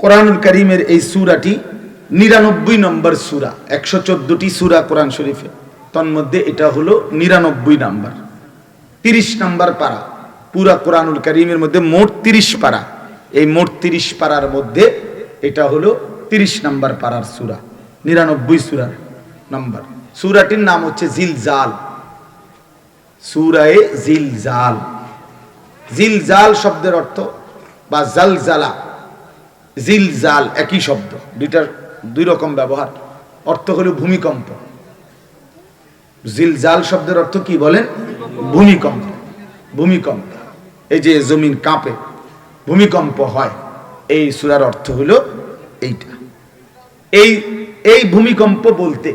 কোরআনুল করিমের এই সুরাটি নিরানব্বই নম্বর সুরা, একশো চোদ্দটি সুরা কোরআন শরীফে। তন্মধ্যে এটা হলো নিরানব্বই নাম্বার। তিরিশ নাম্বার পারা, পুরা কোরআনুল করিমের মধ্যে মোট তিরিশ পারা। এই মোট তিরিশ পারার মধ্যে এটা হলো তিরিশ নাম্বার পারার সুরা, নিরানব্বই সুরার নাম্বার। সুরাটির নাম হচ্ছে জিলজাল। সুরায়ে জিলজাল। জিলজাল শব্দের অর্থ বা জালজালা। জিলজাল, একই শব্দ। দুইটার দুই রকম ব্যবহার। অর্থ হলো ভূমিকম্প। জিলজাল শব্দের অর্থ কি বলেন? ভূমিকম্প। ভূমিকম্প। এই যে জমিন কাঁপে, ভূমিকম্প হয়, এই সুরার অর্থ হলো এইটা। এই এই ভূমিকম্প বলতে,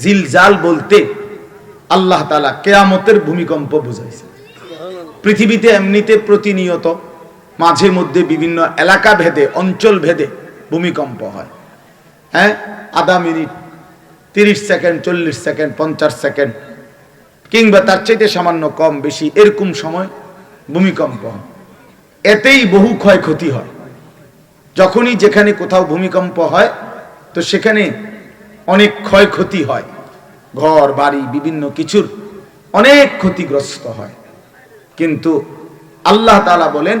জিলজাল বলতে আল্লাহ তালা কেয়ামতের ভূমিকম্প বুঝাইছে। পৃথিবীতে এমনিতে প্রতিনিয়ত মাঝে মধ্যে বিভিন্ন এলাকা ভেদে, অঞ্চল ভেদে ভূমিকম্প হয়। হ্যাঁ? আধা মিনিট, তিরিশ সেকেন্ড, চল্লিশ সেকেন্ড, পঞ্চাশ সেকেন্ড, কিংবা তার চাইতে সামান্য কম, বেশি, এরকম সময় ভূমিকম্প হয়। এতেই বহু ক্ষয়ক্ষতি হয়। যখনই যেখানে কোথাও ভূমিকম্প হয়, তো সেখানে অনেক ক্ষয়ক্ষতি হয়। ঘর, বাড়ি, বিভিন্ন কিছুর অনেক ক্ষতিগ্রস্ত হয়। কিন্তু আল্লাহ তালা বলেন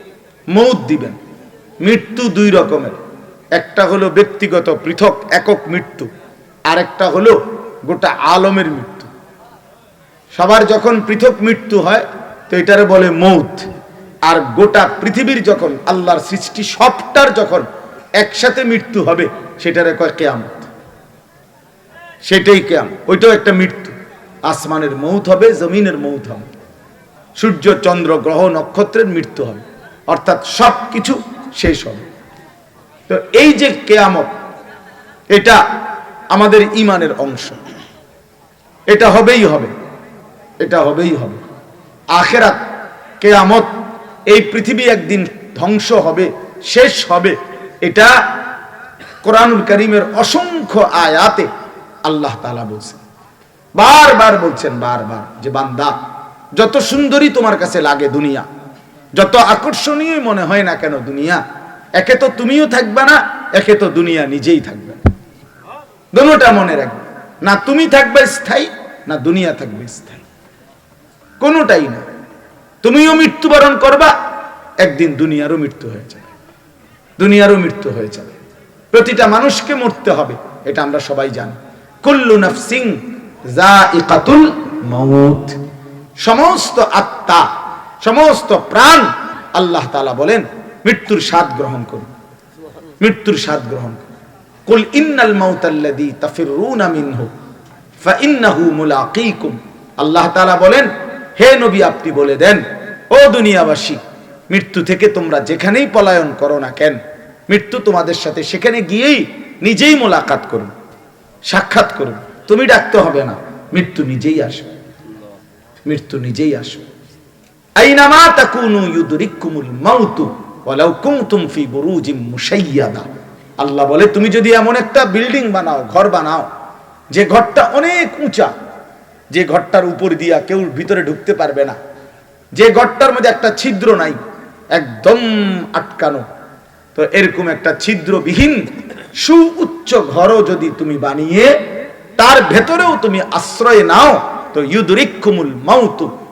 মৌত দিবেন। মৃত্যু দুই রকমের। একটা হলো ব্যক্তিগত পৃথক একক মৃত্যু, আরেকটা হলো গোটা আলমের মৃত্যু। সবার যখন পৃথক মৃত্যু হয়, তো এটারে বলে মৌত। আর গোটা পৃথিবীর যখন, আল্লাহর সৃষ্টি সবটার যখন একসাথে মৃত্যু হবে, সেটারে কয় কেয়ামত। সেটাই কেয়াম ওইটাও একটা মৃত্যু। আসমানের মৌত হবে, জমিনের মৌত হবে। সূর্য, চন্দ্র, গ্রহ, নক্ষত্রের মৃত্যু হবে। অর্থাৎ সব কিছু শেষ হবে। তো এই যে কেয়ামত, এটা আমাদের ইমানের অংশ। এটা হবেই হবে, এটা হবেই হবে। আখেরাত, কেয়ামত, এই পৃথিবী একদিন ধ্বংস হবে, শেষ হবে। এটা কোরআনুল করিমের অসংখ্য আয়াতে আল্লাহ তালা বলছেন। বারবার বলছেন, বারবার, যে বান্দা, যত সুন্দরী তোমার কাছে লাগে দুনিয়া যত আকর্ষণীয় মনে হয় না কেন দুনিয়া, একে তো তুমিও থাকবে না, একে তো দুনিয়া নিজেই থাকবে না। দোনোটা মনে রাখবে, না তুমি থাকবে স্থায়ী, না দুনিয়া থাকবে স্থায়ী। কোনোটাই না। তুমিও মৃত্যুবরণ করবা, একদিন দুনিয়ারও মৃত্যু হয়ে যাবে। দুনিয়ারও মৃত্যু হয়ে যাবে। প্রতিটা মানুষকে মরতে হবে, এটা আমরা সবাই জানি। কুল্লু নাফসিং জাইকাতুল মাউত। সমস্ত আত্মা সমস্ত প্রাণ আল্লাহ তালা বলেন, মৃত্যুর স্বাদ গ্রহণ করুন। মৃত্যুর স্বাদ গ্রহণ করুন। কুল ইন্নাল মাউতাল্লাযী তাফিরুনা মিনহু ফাইন্নাহু মুলাকীকুম। আল্লাহ তাআলা বলেন, হে নবী আপনি বলে দেন, ও দুনিয়াবাসী, মৃত্যু থেকে তোমরা যেখানেই পলায়ন করো না কেন, মৃত্যু তোমাদের সাথে সেখানে গিয়েই নিজেই মোলাকাত করুন, সাক্ষাৎ করুন। তুমি ডাকতে হবে না, মৃত্যু নিজেই আসবে। মৃত্যু নিজেই আসবে। আইনামা তাকুনু ইউদরিকুমুল মাউতু ওয়ালাউ কুনতুম ফি বুরুজিম মুশাইয়াদা। আল্লাহ বলে, তুমি যদি এমন একটা বিল্ডিং বানাও, ঘর বানাও, যে ঘরটা অনেক উঁচা, যে ঘরটার উপর দিয়া কেউ ভিতরে ঢুকতে পারবে না, যে ঘরটার মধ্যে একটা ছিদ্র নাই, একদম আটকানো, তো এরকম একটা ছিদ্রবিহীন সুউচ্চ ঘরও যদি তুমি বানিয়ে, তার ভেতরেও তুমি আশ্রয় নাও, তো ইউদরিকুমুল মাউতু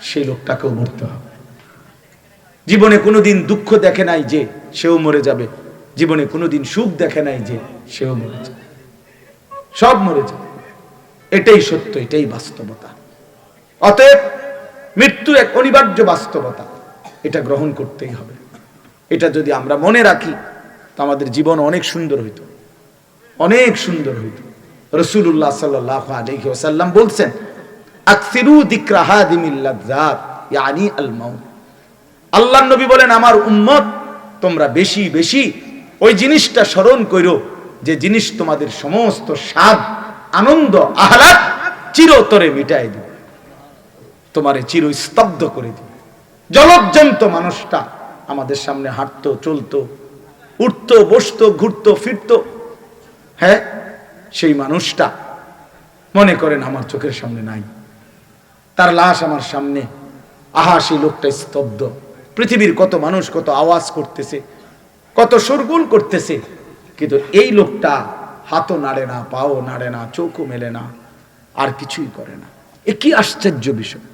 সেই লোকটাকেও মরতে হবে। জীবনে কোনোদিন দুঃখ দেখে নাই যে সেও মরে যাবে। জীবনে কোনোদিন সুখ দেখে নাই যে সেও মরে যায় সব মরে যায় এটাই সত্য, এটাই বাস্তবতা। অতএব মৃত্যু এক অনিবার্য বাস্তবতা। এটা গ্রহণ করতেই হবে। এটা যদি আমরা মনে রাখি, তো আমাদের জীবন অনেক সুন্দর হইত। অনেক সুন্দর হইত। রসুল্লাহ সাল্লাহ আলহি ওসাল্লাম বলছেন আকসিরু দিকরা হাদিমিল্লাজাত ইয়ানি আল আল্লাহ নবী বলেন, আমার উম্মত, তোমরা বেশি বেশি ওই জিনিসটা স্মরণ করো যে জিনিস তোমাদের সমস্ত স্বাদ, আনন্দ, আহ্লাদ চিরতরে মিটাই দিবে। তোমারে চির স্তব্ধ করে দিবে। জলজ্জন্ত মানুষটা আমাদের সামনে হাঁটতো, চলতো, উঠতো, বসতো, ঘুরতো, ফিরতো। হ্যাঁ সেই মানুষটা মনে করেন, আমার চোখের সামনে নাই। তার লাশ আমার সামনে। আহা, সেই লোকটা স্তব্ধ। পৃথিবীর কত মানুষ কত আওয়াজ করতেছে, কত সরগুল করতেছে, কিন্তু এই লোকটা হাতও নাড়ে না, পাও নাড়ে না, চোখও মেলে না, আর কিছুই করে না। এ কি আশ্চর্য বিষয়।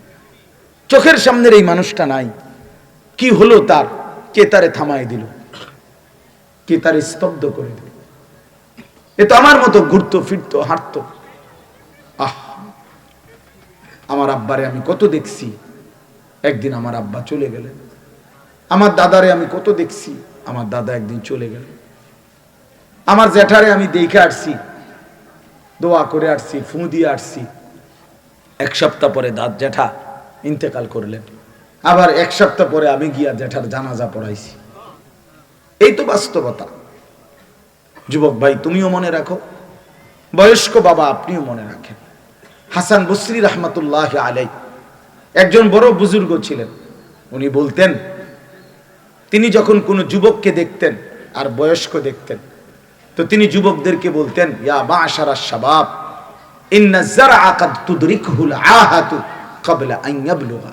চোখের সামনের এই মানুষটা নাই। কি হলো তার? কে তারে থামাই দিল? কে তারে স্তব্ধ করে দিল? এ তো আমার মতো ঘুরতো, ফিরতো, হাঁটতো। আমার আব্বারে আমি কত দেখছি। একদিন আমার আব্বা চলে গেলেন। আমার দাদারে আমি কত দেখছি, আমার দাদা একদিন চলে গেলেন। আমার জ্যাঠারে আমি দেখে আসছি, দোয়া করে আসছি, ফু দিয়ে আসছি। এক সপ্তাহ পরে দাঁত জ্যাঠা ইন্তেকাল করলেন। আবার এক সপ্তাহ পরে আমি গিয়া জ্যাঠার জানাজা পড়াইছি। এই তো বাস্তবতা। যুবক ভাই, তুমিও মনে রাখো, বয়স্ক বাবা আপনিও মনে রাখেন। হাসান বসরি রহমতুল্লাহ আলাই একজন বড় বুজুর্গ ছিলেন। উনি বলতেন, তিনি যখন কোনো যুবককে দেখতেন আর বয়স্ক দেখতেন, তো তিনি যুবকদেরকে বলতেন, ইয়া ক্বাবলা আন ইয়াবলুগা।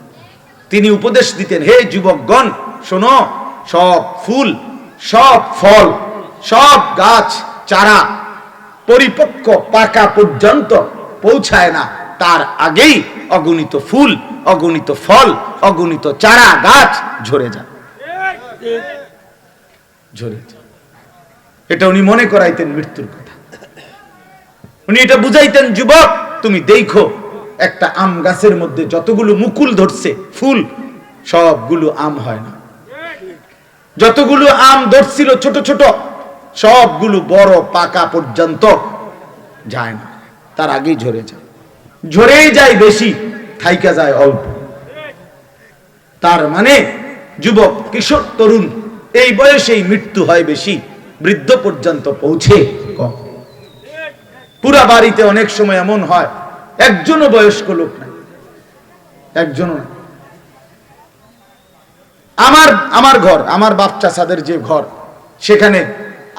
তিনি উপদেশ দিতেন, হে যুবকগণ, শোনো, সব ফুল, সব ফল, সব গাছ, চারা পরিপক্ক পাকা পর্যন্ত পৌঁছায় না, তার আগেই অগণিত ফুল, অগণিত ফল, অগণিত চারা গাছ ঝরে যায়। এটা উনি মনে করাইতেন মৃত্যুর কথা। উনি এটা বুঝাইতেন, যুবক, তুমি দেখো, একটা আম গাছের মধ্যে যতগুলো মুকুল ধরছে, ফুল, সবগুলো আম হয় না। যতগুলো আম ধরছিল ছোট ছোট, সবগুলো বড় পাকা পর্যন্ত যায় না। তার আগেই ঝরে যায়। ঝরেই যায় বেশি, থাইকা যায় অল্প। তার মানে যুবক, কিশোর, তরুণ, এই বয়সেই মৃত্যু হয় বেশি, বৃদ্ধ পর্যন্ত পৌঁছে কম। পুরা বাড়িতে অনেক সময় এমন হয়, একজনও বয়স্ক লোক নাই, একজনও নাই। আমার আমার ঘর, আমার বাপ চাষাদের যে ঘর, সেখানে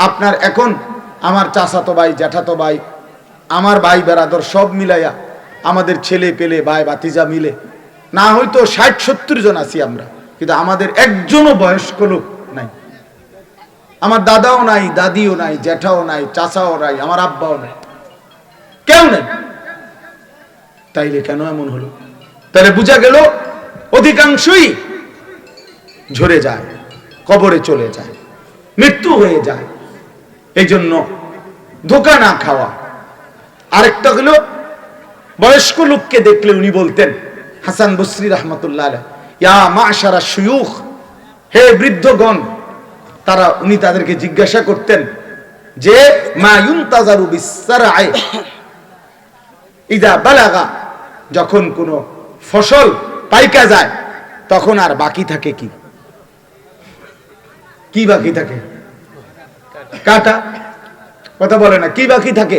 আপনার এখন আমার চাচাতো ভাই, জ্যাঠাতো ভাই আমার ভাই বেড়াদর সব মিলাইয়া আমাদের ছেলে পেলে, ভাই বাতিজা মিলে। না হয়তো ষাট, সত্তর জন আছি আমরা, কিন্তু আমাদের একজনও বয়স্ক লোক নাই। আমার দাদাও নাই, দাদিও নাই, জ্যাঠাও নাই, চাচাও নাই, আমার আব্বাও নাই। কেউ নেই। তাইলে কেন এমন হলো? তাহলে বোঝা গেল অধিকাংশই ঝরে যায়, কবরে চলে যায়, মৃত্যু হয়ে যায়। এই জন্য ধোকা না খাওয়া আরেকটা হলো, বয়স্ক লোককে দেখলে উনি বলতেন, হাসান বসরি রহমতুল্লাহ ইয়া মাশারা শুয়ুখ, হে বৃদ্ধগণ, তারা উনি তাদেরকে জিজ্ঞাসা করতেন যে, মা ইউনতাজারু বিসসারআই, ইদা বালাগা, যখন কোনো ফসল পাইকা যায়, তখন আর বাকি থাকে কি? কি বাকি থাকে? কাটা? কথা বলে না, কি বাকি থাকে?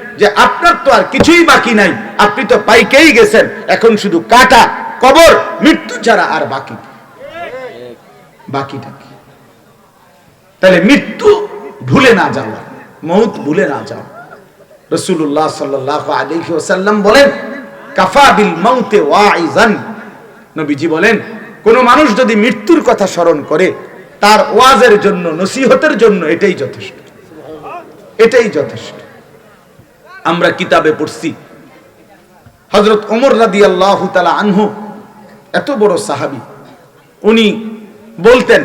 যে আপনার তো আর কিছুই বাকি নাই। আপনি তো পাইকেই গেছেন। এখন শুধু কাটা, কবর, মৃত্যু ছাড়া আর বাকি। বাকিটা কি? তাহলে মৃত্যু ভুলে না যাওয়া, মৌত ভুলে না যাওয়া। রসুল্লাহ সাল্লাহ বলেন, কাফা বিল মাউতে ওয়াইজান নবীজি বলেন, কোন মানুষ যদি মৃত্যুর কথা স্মরণ করে, তার ওয়াজের জন্য, নসিহতের জন্য এটাই যথেষ্ট। এটাই যথেষ্ট। আমরা কিতাবে পড়ছি। হজরত ওমর রাদি আল্লাহ তালা আনহু, এত বড় সাহাবি, উনি বলতেন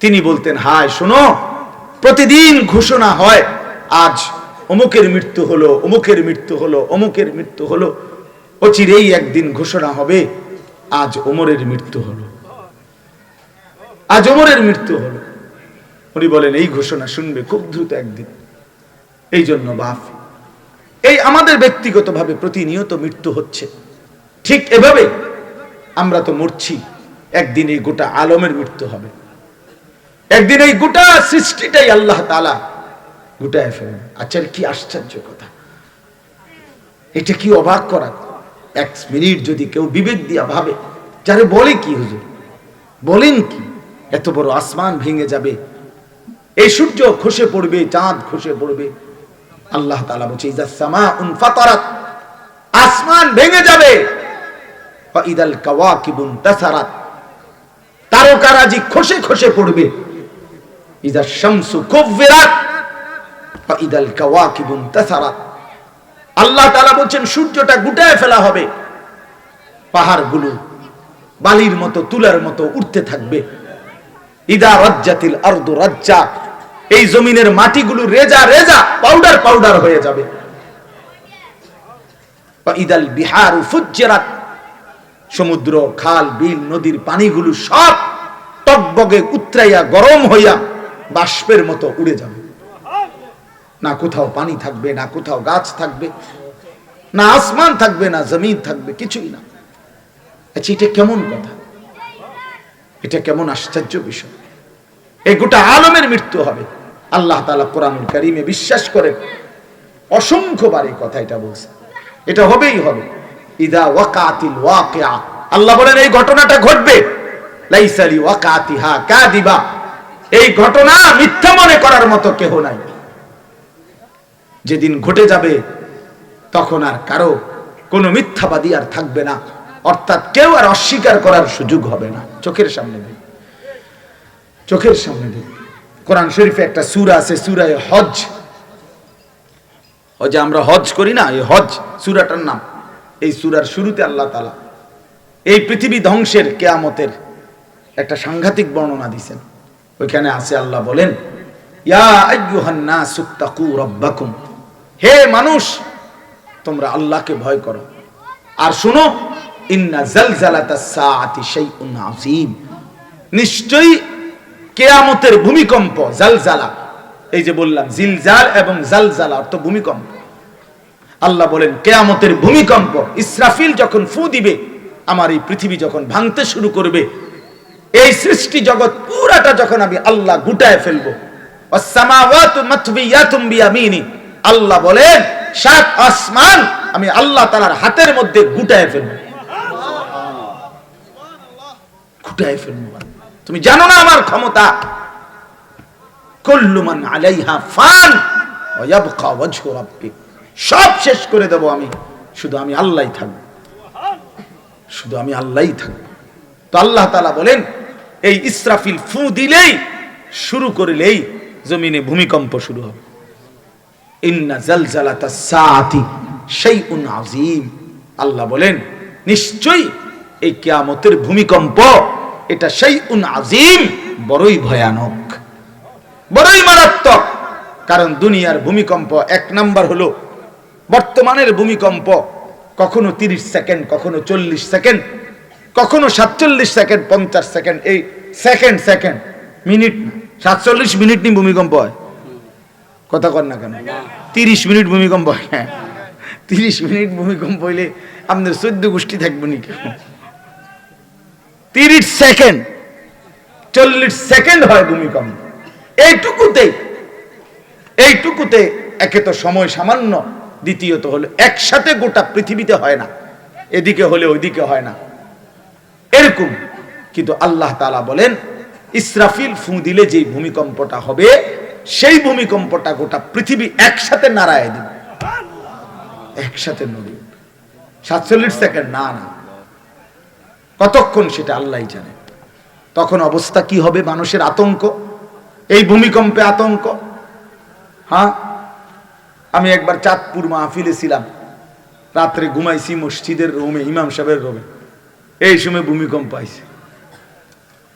তিনি বলতেন, হায়, শোনো, প্রতিদিন ঘোষণা হয়, আজ অমুকের মৃত্যু হলো, অমুকের মৃত্যু হলো, অমুকের মৃত্যু হলো, অচিরেই একদিন ঘোষণা হবে, আজ ওমরের মৃত্যু হলো। আজ ওমরের মৃত্যু হলো। উনি বলেন, এই ঘোষণা শুনবে খুব দ্রুত একদিন। এই জন্য বাপ এই আমাদের ব্যক্তিগতভাবে প্রতিনিয়ত মৃত্যু হচ্ছে। ঠিক এভাবে আমরা তো মরছি। একদিন এই গোটা আলমের মৃত্যু হবে। একদিন এই গোটা সৃষ্টিটাই আল্লাহ তালা গোটায় ফেলেন আচ্ছা কি আশ্চর্য কথা? এটা কি অবাক করা? এক মিনিট যদি কেউ বিবেক দিয়া ভাবে, যারে বলে কি হুজুর? বলেন কি? এত বড় আসমান ভেঙে যাবে। এই সূর্য খসে পড়বে, চাঁদ খসে পড়বে। আল্লাহ তালা বলছে আসমান ভেঙে যাবে। ইদাল কাওয়াকিবুন তাসারাত, তারকারাজি খসে খসে পড়বে। শামসু ইদাল তাসারাত। আল্লাহ তাআলা বলছেন, সূর্যটা গুটায় ফেলা হবে। পাহাড়গুলো বালির মতো, তুলার মতো উঠতে থাকবে। রাজ্জা। এই জমিনের মাটিগুলো রেজা রেজা পাউডার পাউডার হয়ে যাবে। ইদাল বিহারু সমুদ্র, খাল, বিল, নদীর পানিগুলো সব টকবগে উতরাইয়া গরম হইয়া বাষ্পের মতো উড়ে যাবে। না কোথাও পানি থাকবে, না কোথাও গাছ থাকবে, না আসমান থাকবে, না জমিন থাকবে, কিছুই না। আচ্ছা এটা কেমন কথা? এটা কেমন আশ্চর্য বিষয়। এই গোটা আলমের মৃত্যু হবে। আল্লাহ তালা কোরআনুল কারিমে বিশ্বাস করে অসংখ্যবার এই কথা এটা বলছে। এটা হবেই হবে। ইদা ওয়াকাতিল ওয়াকিয়া। আল্লাহ বলেন, এই ঘটনাটা ঘটবে। লাইসালি ওয়াকাতিহা কাদিবা এই ঘটনা মিথ্যা মনে করার মতো কেহ নাই। যেদিন ঘটে যাবে, তখন আর কারও কোনো মিথ্যাবাদী আর থাকবে না। অর্থাৎ কেউ আর অস্বীকার করার সুযোগ হবে না। চোখের সামনে দিন। চোখের সামনে দিন। কোরআন শরীফে একটা সুরা আছে, সুরায় হজ হজে আমরা হজ করি না, এই হজ সুরাটার নাম। এই সুরার শুরুতে আল্লাহ তালা এই পৃথিবী ধ্বংসের কেয়ামতের একটা সাংঘাতিক বর্ণনা দিছেন ওইখানে আছে আল্লাহ বলেন হে মানুষ, তোমরা আল্লাহকে ভয় করো। আর শুনো নিশ্চয়ই কেয়ামতের ভূমিকম্প, জালজালা, এই যে বললাম, জিলজাল এবং জালজালা অর্থ ভূমিকম্প। আল্লাহ বলেন, কেয়ামতের ভূমিকম্প, ইসরাফিল যখন ফু দিবে, আমার এই পৃথিবী যখন ভাঙতে শুরু করবে, এই সৃষ্টি জগৎ পুরাটা যখন আমি আল্লাহ গুটায় ফেলব আল্লাহ বলেন, সাত আসমান আমি আল্লাহ তালার হাতের মধ্যে গুটায় ফেলব। তুমি জানো না আমার ক্ষমতা? কুল্লুমান আলাইহা ফান সব শেষ করে দেব আমি। শুধু আমি আল্লাহই থাকব। শুধু আমি আল্লাহই থাকব। তো আল্লাহ তালা বলেন, এই ইসরাফিল ফু দিলেই, শুরু করলেই জমিনে ভূমিকম্প শুরু হবে। ইন্না জালজালাতা সাআতি আল্লাহ বলেন, নিশ্চয়ই এই কিয়ামতের ভূমিকম্প এটা শাইউন আযীম, বড়ই ভয়ানক। বড়ই মারাত্মক। কারণ দুনিয়ার ভূমিকম্প এক নাম্বার হলো, বর্তমানের ভূমিকম্প কখনো তিরিশ সেকেন্ড, কখনো চল্লিশ সেকেন্ড, কখনো সাতচল্লিশ সেকেন্ড, পঞ্চাশ সেকেন্ড, এই সেকেন্ড সেকেন্ড, মিনিট, সাতচল্লিশ মিনিট নিয়ে ভূমিকম্প হয়। কথা কর না কেন? তিরিশ মিনিট ভূমিকম্প হয়। হ্যাঁ তিরিশ মিনিট ভূমিকম্প হইলে আপনার চোদ্দ গোষ্ঠী থাকব নি কেউ তিরিশ সেকেন্ড, চল্লিশ সেকেন্ড হয় ভূমিকম্প। এইটুকুতে এইটুকুতে একে তো সময় সামান্য, দ্বিতীয়ত হলো একসাথে গোটা পৃথিবীতে হয় না, এদিকে হলে ওইদিকে হয় না। এরকম, কিন্তু আল্লাহ তাআলা বলেন, ইসরাফিল ফু দিলে যেই ভূমিকম্পটা হবে, সেই ভূমিকম্পটা গোটা পৃথিবী একসাথে নাড়ায় দিবে। একসাথে নড়ে সাতচল্লিশ সেকেন্ড, না না। কতক্ষণ সেটা আল্লাহ জানে। তখন অবস্থা কি হবে? মানুষের আতঙ্ক। এই ভূমিকম্পে আতঙ্ক। হ্যাঁ? আমি একবার চাঁদপুর মাহফিলে ছিলাম। রাত্রে ঘুমাইছি মসজিদের রুমে, ইমাম সাহেবের রুমে। এই সময় ভূমিকম্প আইছে।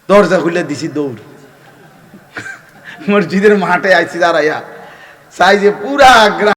দরজা খুলে দিছি দৌড়। মসজিদের মাঠে আইছি দাঁড়াইয়া। চাই যে পুরা গ্রাম